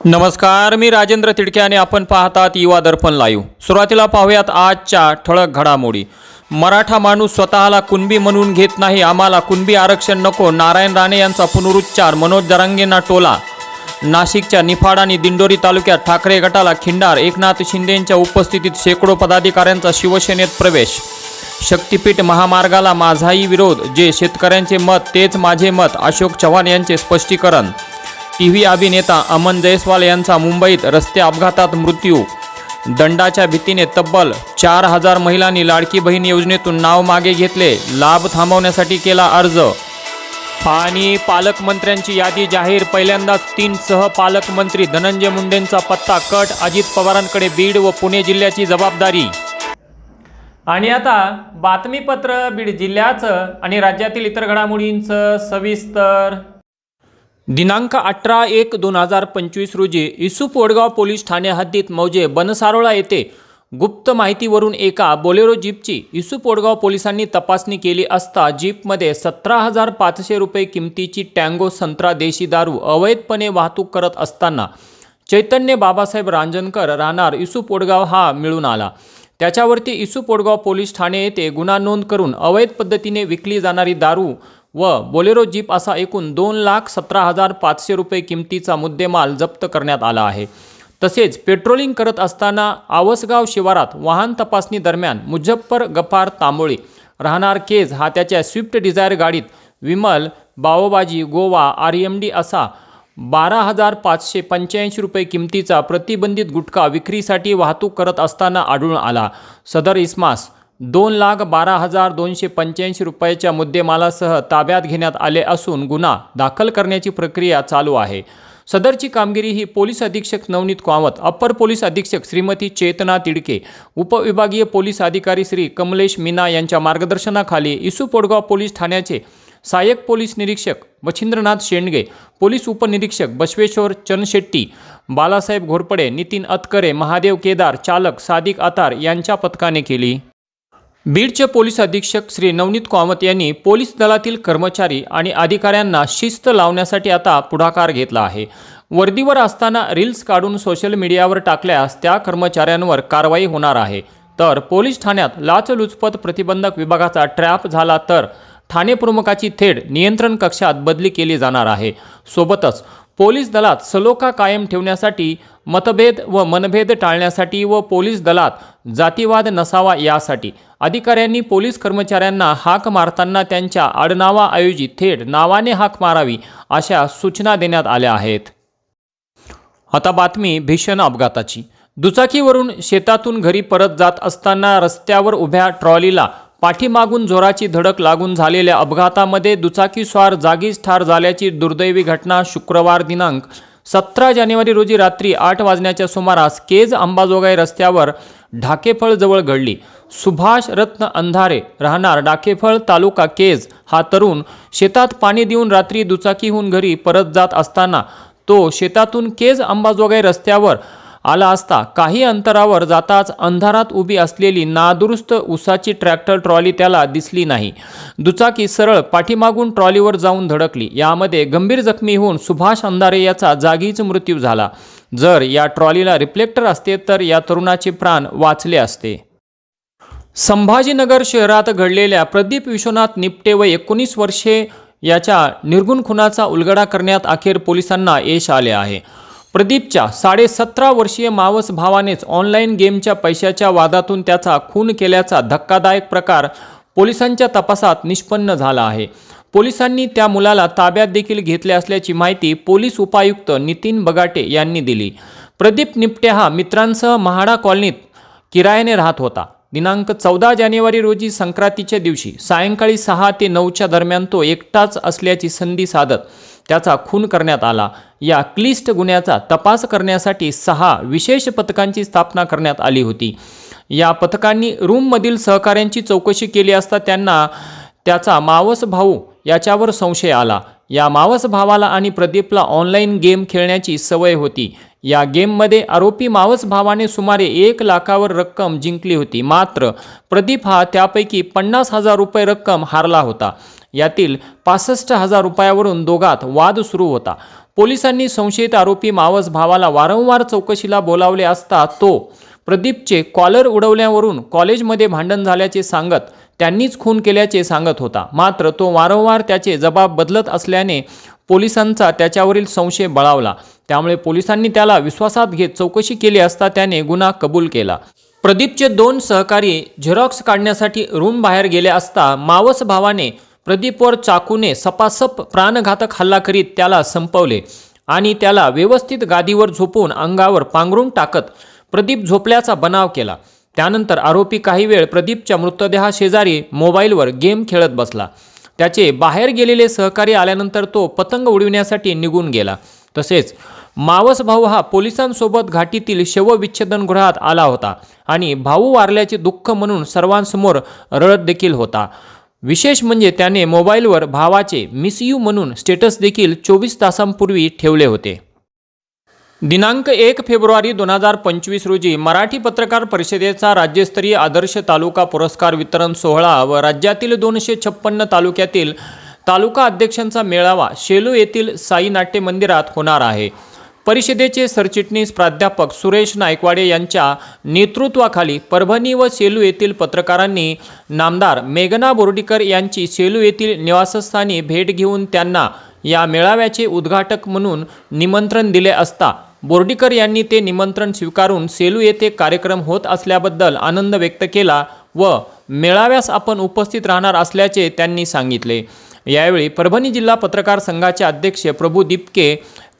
नमस्कार मी राजेंद्र तिडके आणि आपण पाहतात युवा दर्पण लाईव्ह सुरुवातीला पाहूयात आजच्या ठळक घडामोडी. मराठा माणूस स्वतःला कुणबी म्हणून घेत नाही आम्हाला कुणबी आरक्षण नको नारायण राणे यांचा पुनरुच्चार मनोज जरांगेंना टोला. नाशिकच्या निफाड आणि दिंडोरी तालुक्यात ठाकरे गटाला खिंडार एकनाथ शिंदेंच्या उपस्थितीत शेकडो पदाधिकाऱ्यांचा शिवसेनेत प्रवेश. शक्तीपीठ महामार्गाला माझाही विरोध जे शेतकऱ्यांचे मत तेच माझे मत अशोक चव्हाण यांचे स्पष्टीकरण. टी व्ही अभिनेता अमन जयस्वाल यांचा मुंबईत रस्ते अपघातात मृत्यू. दंडाच्या भीतीने तब्बल चार हजार महिलांनी लाडकी बहीण योजनेतून नाव मागे घेतले लाभ थांबवण्यासाठी केला अर्ज. आणि पालकमंत्र्यांची यादी जाहीर पहिल्यांदाच तीन सह पालकमंत्री धनंजय मुंडेंचा पत्ता कट अजित पवारांकडे बीड व पुणे जिल्ह्याची जबाबदारी. आणि आता बातमीपत्र बीड जिल्ह्याचं आणि राज्यातील इतर घडामोडींचं सविस्तर. दिनांक अठरा एक दोन हजार पंचवीस रोजी युसुफ वडगाव पोलीस ठाणे हद्दीत मौजे बनसारोळा येथे गुप्त माहितीवरून एका बोलेरो जीपची युसुफ वडगाव पोलिसांनी तपासणी केली असता जीपमध्ये सतरा हजार पाचशे रुपये किमतीची टँगो संत्रा देशी दारू अवैधपणे वाहतूक करत असताना चैतन्य बाबासाहेब रांजणकर राहणार युसुफ वडगाव हा मिळून आला. त्याच्यावरती इसू पोडगाव पोलीस ठाणे येथे गुन्हा नोंद करून अवैध पद्धतीने विकली जाणारी दारू व बोलेरो जीप असा एकूण दोन लाख सतरा हजार पाचशे रुपये किमतीचा मुद्देमाल जप्त करण्यात आला आहे. तसेच पेट्रोलिंग करत असताना आवसगाव शिवारात वाहन तपासणी दरम्यान मुझफ्फर गफार तांबोळी राहणार केज हा त्याच्या स्विफ्ट डिझायर गाडीत विमल बावोबाजी गोवा आर एम डी असा बारा हजार पाचशे पंच्याऐंशी रुपये किमतीचा प्रतिबंधित गुटखा विक्रीसाठी वाहतूक करत असताना आढळून आला. सदर इस्मास दोन लाख बारा हजार दोनशे पंच्याऐंशी रुपयाच्या मुद्देमालासह ताब्यात घेण्यात आले असून गुन्हा दाखल करण्याची प्रक्रिया चालू आहे. सदरची कामगिरी ही पोलीस अधीक्षक नवनीत कामत अप्पर पोलीस अधीक्षक श्रीमती चेतना तिडके उपविभागीय पोलीस अधिकारी श्री कमलेश मीना यांच्या मार्गदर्शनाखाली इसू पोडगाव पोलीस ठाण्याचे सहाय्यक पोलीस निरीक्षक मच्छिंद्रनाथ शेंडगे पोलीस उपनिरीक्षक बसवेश्वर चनशेट्टी बालासाहेब घोरपडे नितीन अतकरे महादेव केदार चालक सादिक अतार यांच्या पथकाने केली. बीडचे पोलीस अधीक्षक श्री नवनीत कामत यांनी पोलीस दलातील कर्मचारी आणि अधिकाऱ्यांना शिस्त लावण्यासाठी आता पुढाकार घेतला आहे. वर्दीवर असताना रील्स काढून सोशल मीडियावर टाकल्यास त्या कर्मचाऱ्यांवर कारवाई होणार आहे. तर पोलीस ठाण्यात लाचलुचपत प्रतिबंधक विभागाचा ट्रॅप झाला तर ठाणे प्रमुखाची थेट नियंत्रण कक्षात बदली केली जाणार आहे. सोबतच पोलीस दलात सलोखा कायम ठेवण्यासाठी मतभेद व मनभेद टाळण्यासाठी व पोलीस दलात जातीवाद नसावा यासाठी अधिकाऱ्यांनी पोलीस कर्मचाऱ्यांना हाक मारताना त्यांच्या आडनावाऐवजी थेट नावाने हाक मारावी अशा सूचना देण्यात आल्या आहेत. आता बातमी भीषण अपघाताची. दुचाकीवरून शेतातून घरी परत जात असताना रस्त्यावर उभ्या ट्रॉलीला पाठीमागून जोराची धडक लागून झालेल्या अपघातामध्ये दुचाकीस्वार जागीच ठार झाल्याची दुर्दैवी घटना शुक्रवार दिनांक सतरा जानेवारी रोजी रात्री आठ वाजण्याच्या सुमारास केज अंबाजोगाई रस्त्यावर ढाकेफळजवळ घडली. सुभाष रत्न अंधारे राहणार डाकेफळ तालुका केज. हा तरुण शेतात पाणी देऊन रात्री दुचाकीहून घरी परत जात असताना तो शेतातून केज अंबाजोगाई रस्त्यावर आला असता काही अंतरावर जाताच अंधारात उभी असलेली नादुरुस्त उसाची ट्रॅक्टर ट्रॉली त्याला दिसली नाही. दुचाकी सरळ पाठीमागून ट्रॉलीवर जाऊन धडकली. यामध्ये गंभीर जखमी होऊन सुभाष अंधारे याचा जागीच मृत्यू झाला. जर या ट्रॉलीला रिफ्लेक्टर असते तर या तरुणाचे प्राण वाचले असते. संभाजीनगर शहरात घडलेल्या प्रदीप विश्वनाथ निपटे व एकोणीस वर्षे याच्या निर्गुण खुनाचा उलगडा करण्यात अखेर पोलिसांना यश आले आहे. प्रदीपच्या साडेसतरा वर्षीय मावस भावानेच ऑनलाईन गेमच्या पैशाच्या वादातून त्याचा खून केल्याचा धक्कादायक प्रकार पोलिसांच्या तपासात निष्पन्न झाला आहे. पोलिसांनी त्या मुलाला ताब्यात देखील घेतले असल्याची माहिती पोलीस उपायुक्त नितीन बगाटे यांनी दिली. प्रदीप निपटे हा मित्रांसह महाडा कॉलनीत किरायाने राहत होता. दिनांक चौदा जानेवारी रोजी संक्रांतीच्या दिवशी सायंकाळी सहा ते नऊच्या दरम्यान तो एकटाच असल्याची संधी साधत त्याचा खून करण्यात आला. या क्लिष्ट गुन्ह्याचा तपास करण्यासाठी सहा विशेष पथकांची स्थापना करण्यात आली होती. या पथकांनी रूममधील सहकाऱ्यांची चौकशी केली असता त्यांना त्याचा मावस भाऊ याच्यावर संशय आला. या मावस भावाला आणि प्रदीपला ऑनलाईन गेम खेळण्याची सवय होती. या गेममध्ये आरोपी मावस भावाने सुमारे एक लाखावर रक्कम जिंकली होती. मात्र प्रदीप हा त्यापैकी पन्नास हजार रुपये रक्कम हारला होता. यातील पासष्ट हजार रुपयावरून दोघात वाद सुरू होता. पोलिसांनी संशयित आरोपी मावस भावाला वारंवार चौकशीला बोलावले असता तो प्रदीपचे कॉलर उडवल्यावरून कॉलेजमध्ये भांडण झाल्याचे सांगत त्यांनीच खून केल्याचे सांगत होता. मात्र तो वारंवार त्याचे जबाब बदलत असल्याने पोलिसांचा त्याच्यावरील संशय बळावला. त्यामुळे पोलिसांनी त्याला विश्वासात घेत चौकशी केली असता त्याने गुन्हा कबूल केला. प्रदीपचे दोन सहकारी झेरॉक्स काढण्यासाठी रूम बाहेर गेले असता मावस भावाने प्रदीपवर चाकूने सपासप प्राणघातक हल्ला करीत त्याला संपवले आणि त्याला व्यवस्थित गादीवर झोपून अंगावर पांघरून टाकत प्रदीप झोपल्याचा बनाव केला. त्यानंतर आरोपी काही वेळ प्रदीपच्या मृतदेहाशेजारी मोबाईलवर गेम खेळत बसला. त्याचे बाहेर गेलेले सहकारी आल्यानंतर तो पतंग उडविण्यासाठी निघून गेला. तसेच मावस भाऊ हा पोलिसांसोबत घाटीतील शवविच्छेदनगृहात आला होता आणि भाऊ वारल्याचे दुःख म्हणून सर्वांसमोर रडत देखील होता. विशेष म्हणजे त्याने मोबाईलवर भावाचे मिस यू म्हणून स्टेटस देखील चोवीस तासांपूर्वी ठेवले होते. दिनांक एक फेब्रुवारी दोन हजार पंचवीस रोजी मराठी पत्रकार परिषदेचा राज्यस्तरीय आदर्श तालुका पुरस्कार वितरण सोहळा व राज्यातील दोनशे छप्पन्न तालुक्यातील तालुका अध्यक्षांचा मेळावा शेलू येथील साई नाट्य मंदिरात होणार आहे. परिषदेचे सरचिटणीस प्राध्यापक सुरेश नायकवाडे यांच्या नेतृत्वाखाली परभणी व सेलू येथील पत्रकारांनी नामदार मेघना बोर्डीकर यांची सेलू येथील निवासस्थानी भेट घेऊन त्यांना या मेळाव्याचे उद्घाटक म्हणून निमंत्रण दिले असता बोर्डीकर यांनी ते निमंत्रण स्वीकारून सेलू येथे कार्यक्रम होत असल्याबद्दल आनंद व्यक्त केला व मेळाव्यास आपण उपस्थित राहणार असल्याचे त्यांनी सांगितले. यावेळी परभणी जिल्हा पत्रकार संघाचे अध्यक्ष प्रभू दिपके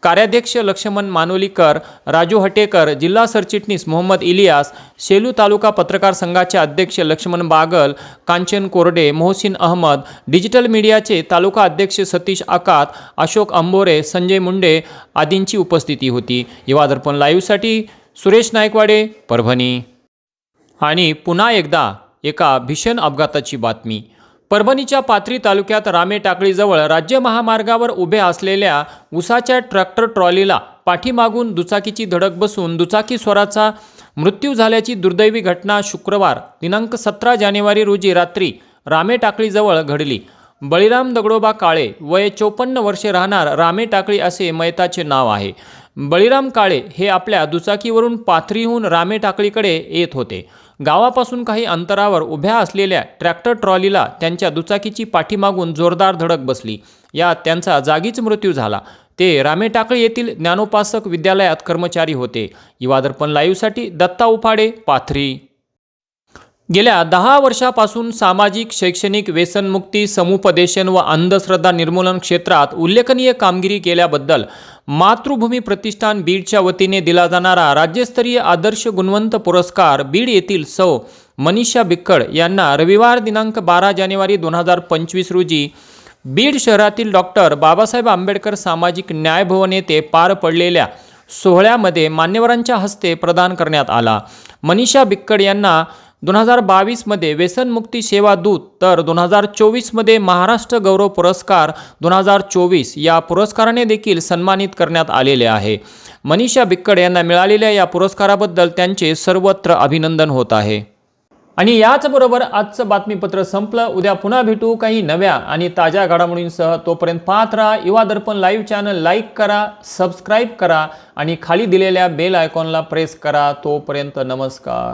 कार्याध्यक्ष लक्ष्मण मानोलीकर राजू हटेकर जिल्हा सरचिटणीस मोहम्मद इलियास शेलू तालुका पत्रकार संघाचे अध्यक्ष लक्ष्मण बागल कांचन कोरडे मोहसिन अहमद डिजिटल मीडियाचे तालुका अध्यक्ष सतीश आकात अशोक अंबोरे संजय मुंडे आदींची उपस्थिती होती. युवा दर्पण लाईव्हसाठी सुरेश नायकवाडे परभणी. आणि पुन्हा एकदा एका भीषण अपघाताची बातमी. परभणीच्या पाथरी तालुक्यात रामे टाकळीजवळ राज्य महामार्गावर उभे असलेल्या उसाच्या ट्रॅक्टर ट्रॉलीला पाठीमागून दुचाकीची धडक बसून दुचाकी स्वराचा मृत्यू झाल्याची दुर्दैवी घटना शुक्रवार दिनांक सतरा जानेवारी रोजी रात्री रामे टाकळीजवळ घडली. बळीराम दगडोबा काळे वय चोपन्न वर्षे राहणार रामे टाकळी असे मयताचे नाव आहे. बळीराम काळे हे आपल्या दुचाकीवरून पाथरीहून रामे टाकळीकडे येत होते. गावापासून काही अंतरावर उभ्या असलेल्या ट्रॅक्टर ट्रॉलीला त्यांच्या दुचाकीची पाठीमागून जोरदार धडक बसली. यात त्यांचा जागीच मृत्यू झाला. ते रामेटाकळी येथील ज्ञानोपासक विद्यालयात कर्मचारी होते. युवादर्पण लाईव्हसाठी दत्ता उफाडे पाथरी. गेल्या दहा वर्षापासून सामाजिक शैक्षणिक व्यसनमुक्ती समुपदेशन व अंधश्रद्धा निर्मूलन क्षेत्रात उल्लेखनीय कामगिरी केल्याबद्दल मातृभूमी प्रतिष्ठान बीडच्या वतीने दिला जाणारा राज्यस्तरीय आदर्श गुणवंत पुरस्कार बीड येथील सौ. मनीषा बिक्कड यांना रविवार दिनांक बारा जानेवारी दोन हजार पंचवीस रोजी बीड शहरातील डॉक्टर बाबासाहेब आंबेडकर सामाजिक न्याय भवन येथे पार पडलेल्या सोहळ्यामध्ये मान्यवरांच्या हस्ते प्रदान करण्यात आला. मनीषा बिक्कड यांना दोन हजार बावीसमध्ये व्यसनमुक्ती सेवा दूत तर दोन हजार चोवीसमध्ये महाराष्ट्र गौरव पुरस्कार दोन हजार चोवीस या पुरस्काराने देखील सन्मानित करण्यात आलेले आहे. मनीषा बिक्कड यांना मिळालेल्या या पुरस्काराबद्दल त्यांचे सर्वत्र अभिनंदन होत आहे. आणि याचबरोबर आजचं बातमीपत्र संपलं. उद्या पुन्हा भेटू काही नव्या आणि ताज्या घडामोडींसह. तोपर्यंत पाहत राहा Yuva Darpan live channel like करा सबस्क्राईब करा आणि खाली दिलेल्या बेल आयकॉनला प्रेस करा. तोपर्यंत नमस्कार.